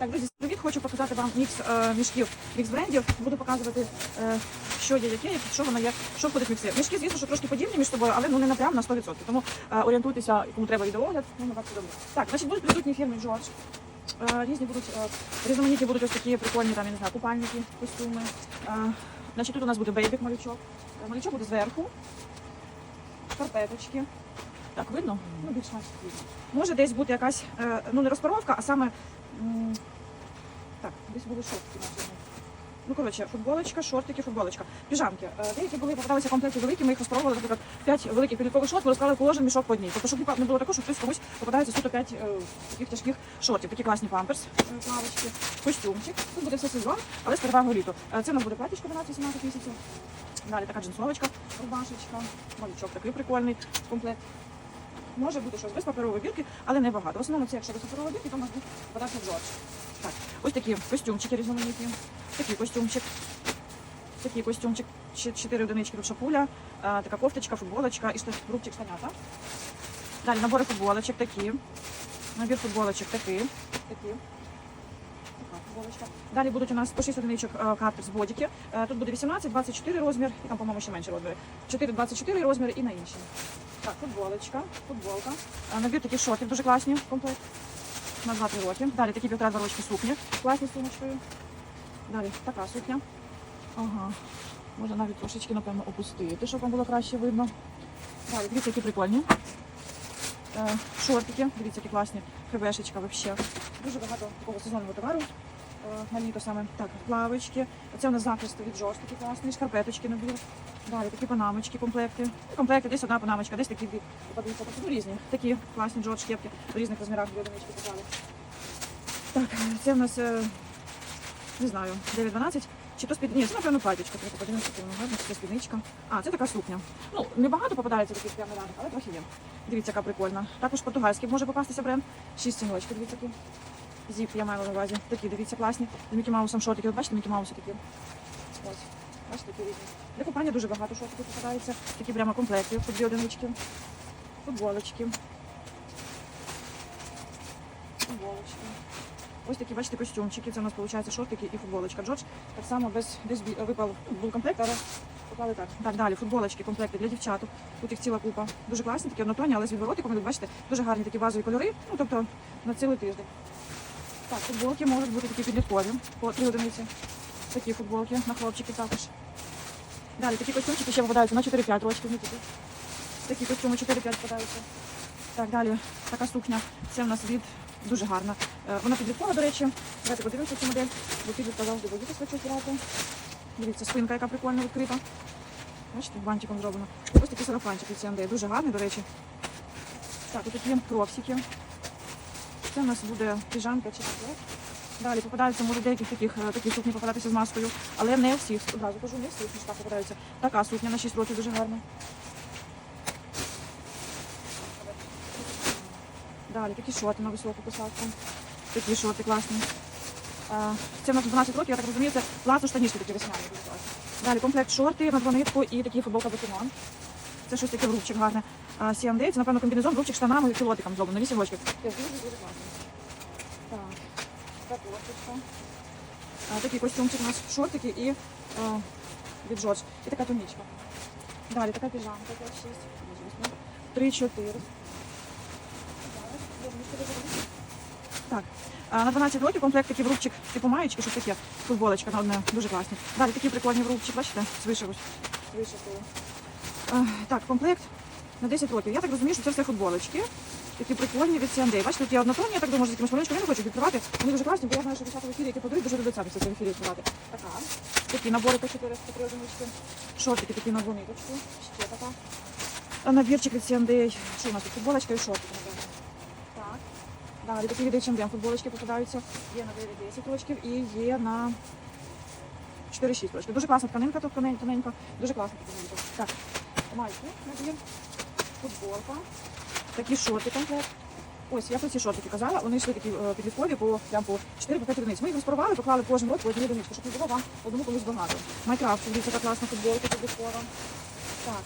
Так, друзі, привіт! Хочу показати вам мікс е, мішків, мікс брендів. Буду показувати, е, що є яке, як- що воно є, що входить в мікси. Мішки, звісно, що трошки подібні між собою, але ну не напрям на 100%. Тому е, орієнтуйтеся, кому треба відеогляд, ну на все добре. Так, значить, будуть присутні фірми Джордж. Е, різні будуть е, різноманітні будуть ось такі прикольні там, я не знаю, купальники, костюми. Е, значить, тут у нас буде бейбік малючок. Е, Малючок буде зверху. Шкарпеточки. Так, видно? Ну, більш-менш. Може десь бути якась, е, ну не розпаровка, а саме. Так, десь були шортики на. Ну, коротше, футболочка, шортики, футболочка. Піжамки. Е, Деякі були попадалися комплекти великі, ми їх розпробували, наприклад, 5 великих підліткових шорт, ми розклали кожен мішок по одній. Тобто, щоб не було такого, що хтось комусь попадається суто 5 е, таких тяжких шортів. Такі класні памперс, е, плавочки, костюмчик. Тут буде все сезон, але з перевагою літу. Е, Це у нас буде платічко 12-18 місяців. Далі така джинсовочка, рубашечка, малючок такий прикольний комплект. Може бути щось без паперової бірки, але не багато. В основному це якщо без паперової бірки, то у нас буде подати Джордж. Так, ось такі костюмчики різноманітні. Такий костюмчик. Такий костюмчик. Чотири одинички тут шапуля, така кофточка, футболочка і рубчик штанята. Далі набори футболочок такі. Набір футболочок. Такі. Така футболочка. Далі будуть у нас по 6 одиничок е, картриз бодіки. Тут буде 18, 24 розмір, і там, по-моєму, ще менші розміри. 4, 24 розміри і на інші. Так, футболочка, футболка. Набір таких шортів дуже класні комплект. На 2-3 роки. Далі такі півтора два сукні. Класні сумочкою. Далі така сукня. Ага. Можна навіть трошечки, напевно, опустити, щоб вам було краще видно. Далі, дивіться, які прикольні. Е, шортики, дивіться, які класні. ХВшечка взагалі. Дуже багато такого сезонного товару. Е, на літо саме. Так, плавочки. Це у нас захист від жорст, такі класні, шкарпеточки набір. Далі такі панамочки, комплекти. Ну, Комплекти, десь одна панамочка, десь такі дві. Подивіться, ну, різні. Такі класні джордж кепки в різних розмірах дві одинички показали. Так, це в нас, е, не знаю, 9-12. Чи то спід... Ні, це, напевно, платічка. Треба подивитися, яка гарна, чи спідничка. А, це така сукня. Ну, небагато попадається таких прямо рядах, але трохи є. Дивіться, яка прикольна. Також португальський може попастися бренд. Шість стіночки, дивіться які. Зіп, я маю на увазі. Такі, дивіться, класні. З Мікі Маусом шортики. От бачите, Мікі Мауси такі. Ось. Бачите, такі різні. Для купання дуже багато шортиків попадається. Такі прямо комплекти, дві одинички. Футболочки. Футболочки. Ось такі, бачите, костюмчики. Це у нас виходить шортики і футболочка. Джордж так само без десь випав ну, був комплект, але поклали так. Так, далі, футболочки, комплекти для дівчаток. Тут їх ціла купа. Дуже класні, такі однотонні, але з відворотиком, ви бачите, дуже гарні такі базові кольори. Ну, тобто на цілий тиждень. Так, футболки можуть бути такі підліткові по три одиниці. Такі футболки на хлопчиків також. Далі такі костюмчики ще попадаються на 4-5 років. не. Такі костюми 4-5 попадаються. Так, далі така сукня. Це в нас від дуже гарна. Е, Вона підліткова, до речі. Давайте подивимося цю модель, бо підлітка завжди боїться свою брати. Дивіться, спинка, яка прикольно відкрита. Бачите, бантиком зроблено. Ось такий сарафанчик від C&A. Дуже гарний, до речі. Так, тут є кроксики. Це у нас буде піжамка чи таке. Далі попадаються, може деяких таких е, такі сукні попадатися з маскою, але не всіх. Одразу кажу, не всіх мішках попадаються. Така сукня на 6 років дуже гарна. Далі такі шорти на високу посадку. Такі шорти класні. Е, Це в нас 12 років, я так розумію, це плацу штанішки такі весняні. Далі комплект шорти на двонитку і такі футболка бетимон. Це щось таке в рубчик гарне. А, CMD, це, напевно, комбінезон, рубчик штанами і пілотиком зроблено, 8 років. Дуже дуже класно. Так, капоточка. А, Такий костюмчик у нас, шортики і а, від Джордж. І така тунічка. Далі така піжамка 5-6. 3-4. Так. А, На 12 років комплект такий врубчик, типу маєчки, що таке, футболочка на одне, дуже класні. Далі такі прикольні врубчик, бачите, з вишиву. з Так, комплект на 10 років. Я так розумію, що це все футболочки. Такі прикольні від C&A. Бачите, тут є однотонні, я так думаю, з якимось малюнчиком я не хочу відкривати. Вони дуже класні, бо я знаю, що дівчата ефірі, які подають, дуже люблять самі це ефірі відкривати. Така. Такі набори по 4 по 3 одинички. Шортики такі на двониточку. Ще така. А, Набірчик від C&A. Що у нас тут? Футболочка і шортики. Так. Далі такі від H&M футболочки попадаються. Є на 9-10 рочків і є на 4-6 рочків. Дуже класна тканинка, тут тоненька. Дуже класна тканинка. Так, майки набір, футболка, такі шорти комплект. Ось, я про ці шортики казала, вони йшли такі е, підліткові по, прям по 4-5 одиниць. Ми їх розпарували, поклали кожен рот по одній одиниці, щоб не було вам одному колись багато. Майкрафт, дивіться, така класна футболка підліткова. Так,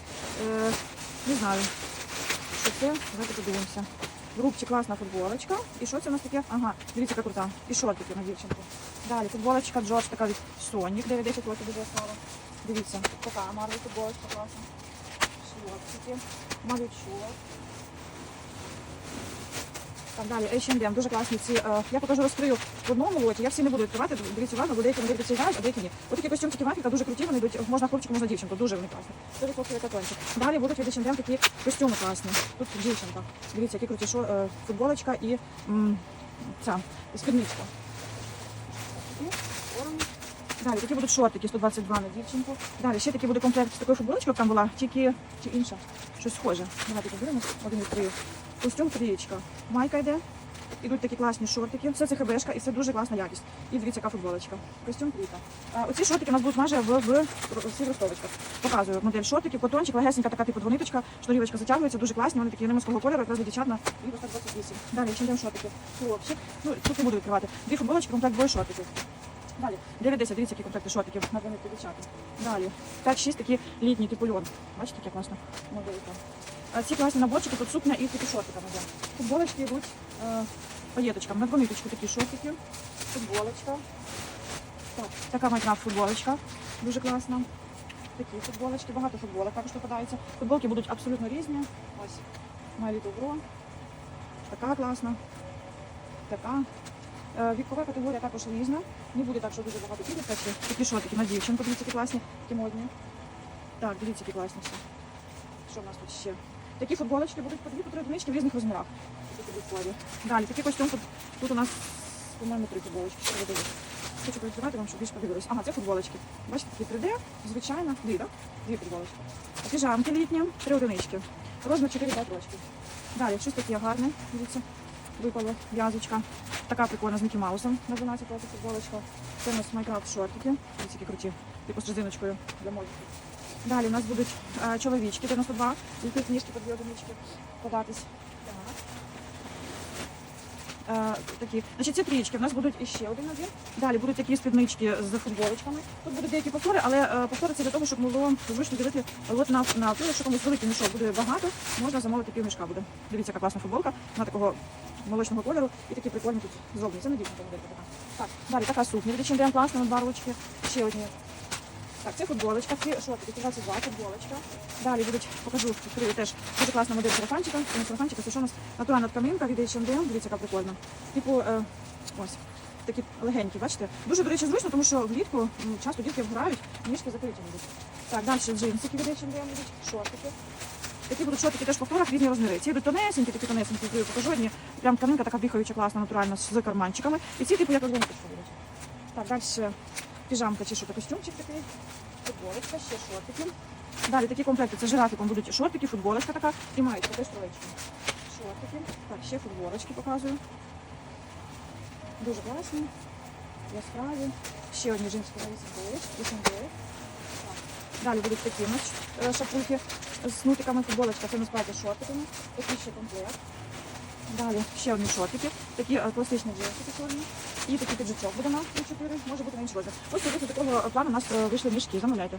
е, не знаю, що це, давайте подивимося. В класна футболочка. І що це у нас таке? Ага, дивіться, яка крута. І шортики на дівчинку. Далі футболочка Джордж така від Сонік, 9-10 років дуже яскрава. Дивіться, така Марвел футболочка класна. Шортики, малючок. Так, далі H&M, дуже класні ці. е, я покажу розкрию в одному лоті. Я всі не буду відкривати. Дивіться уважно, бо деякі модельки приїжджають, а деякі ні. Ось такі костюмчики мафіка дуже круті, вони йдуть. Можна хлопчику, можна дівчинку. Дуже вони класні. Це відсотків катончик. Далі будуть від H&M такі костюми класні. Тут дівчинка. Дивіться, які круті шо, е, футболочка і м, ця спідничка. Далі такі будуть шортики 122 на дівчинку. Далі ще такий буде комплект з такою футболочкою, як там була, тільки чи інша. Щось схоже. Давайте подивимось. Один відкрию. Костюм трієчка. Майка йде. Ідуть такі класні шортики. Все це хбшка і це дуже класна якість. І дивіться, яка футболочка. Костюм трійка. Оці шортики у нас будуть майже в, в, всіх ростовочках. Показую модель шортиків, котончик, легесенька така типу двониточка, шнурівочка затягується, дуже класні, вони такі неморського кольору, якраз для дівчат на 228. Далі, чим йдемо шортики? Хлопчик. Ну, тут не буду відкривати. Дві футболочки, комплект двоє шортиків. Далі, 9-10, дивіться, які комплекти шортиків на двоє дівчата. Далі, 5-6 такі літні, типу льон. Бачите, яка класна моделька. Ці класні наборчики, тут сукня і такі шортиками йде. Футболочки йдуть е, паєточками. На двониточку такі шортики, футболочка. Так, така майкрафт футболочка, дуже класна. Такі футболочки, багато футболок також попадається. Футболки будуть абсолютно різні. Ось My Little Bro. Така класна. Така. Е, Вікова категорія також різна. Не буде так, що дуже багато піде. Такі шортики на дівчинку, дивіться, які класні, такі модні. Так, дивіться, які класні всі. Що в нас тут ще? Такі футболочки будуть по дві по три одинички в різних розмірах. Далі, такий костюм тут, тут у нас, по-моєму, три футболочки. Хочу відкривати вам, щоб більше подивились. Ага, це футболочки. Бачите, такі 3D, звичайно, дві, так? Дві футболочки. Піжамки літні, три одинички. Розмір 4-5 рочків. Далі, щось таке гарне, дивіться, випало в'язочка. Така прикольна з Мікі Маусом на 12 років футболочка. Це у нас Майкрафт шортики, дивіться, які круті, типу з резиночкою для модників. Далі у нас будуть е, чоловічки 92, які книжки по дві одинички податись. Е, такі. Значить, ці трічки. У нас будуть іще один набір. Далі будуть такі спіднички з футболочками. Тут будуть деякі повтори, але е, повтори це для того, щоб було зручно ділити от на, на пів. Якщо комусь великий мішок буде багато, можна замовити пів мішка буде. Дивіться, яка класна футболка. Вона такого молочного кольору і такі прикольні тут зроблені. Це не дівчинка моделька така. Так, далі така сукня. Від H&M класна на барвочки. Ще одні. Так, це футболочка, ці шортики, 22 футболочка. Далі будуть, покажу, відкрию теж дуже класна модель сарафанчика. Це сарафанчика, це що у нас натуральна тканинка від H&M, дивіться, яка прикольна. Типу, е, ось, такі легенькі, бачите? Дуже, до речі, зручно, тому що влітку часто дітки вграють, ніжки закриті будуть. Так, далі джинсики від H&M будуть, шортики. Такі будуть шортики теж повторах різні розміри. Ці йдуть тонесенькі, такі тонесенькі, покажу одні. Прям тканинка така дихаюча, класна, натуральна, з карманчиками. І ці типу як будуть. Так, далі піжамка чи що, костюмчик такий футболочка, ще шортики. Далі такі комплекти, це жирафіком будуть шортики, футболочка така і маєчка, теж троєчки. Шортики. Так, ще футболочки показую. Дуже класні, яскраві. Ще одні на 89, 89. Далі будуть такі е, шапульки з нутиками, футболочка, це насправді шортиками. Такий ще комплект. Далі ще одні шортики, такі е, класичні джинсики чорні. І такий піджачок буде на 4, може бути менш розмір. Ось приблизно такого плану у нас е, вийшли мішки, замовляйте.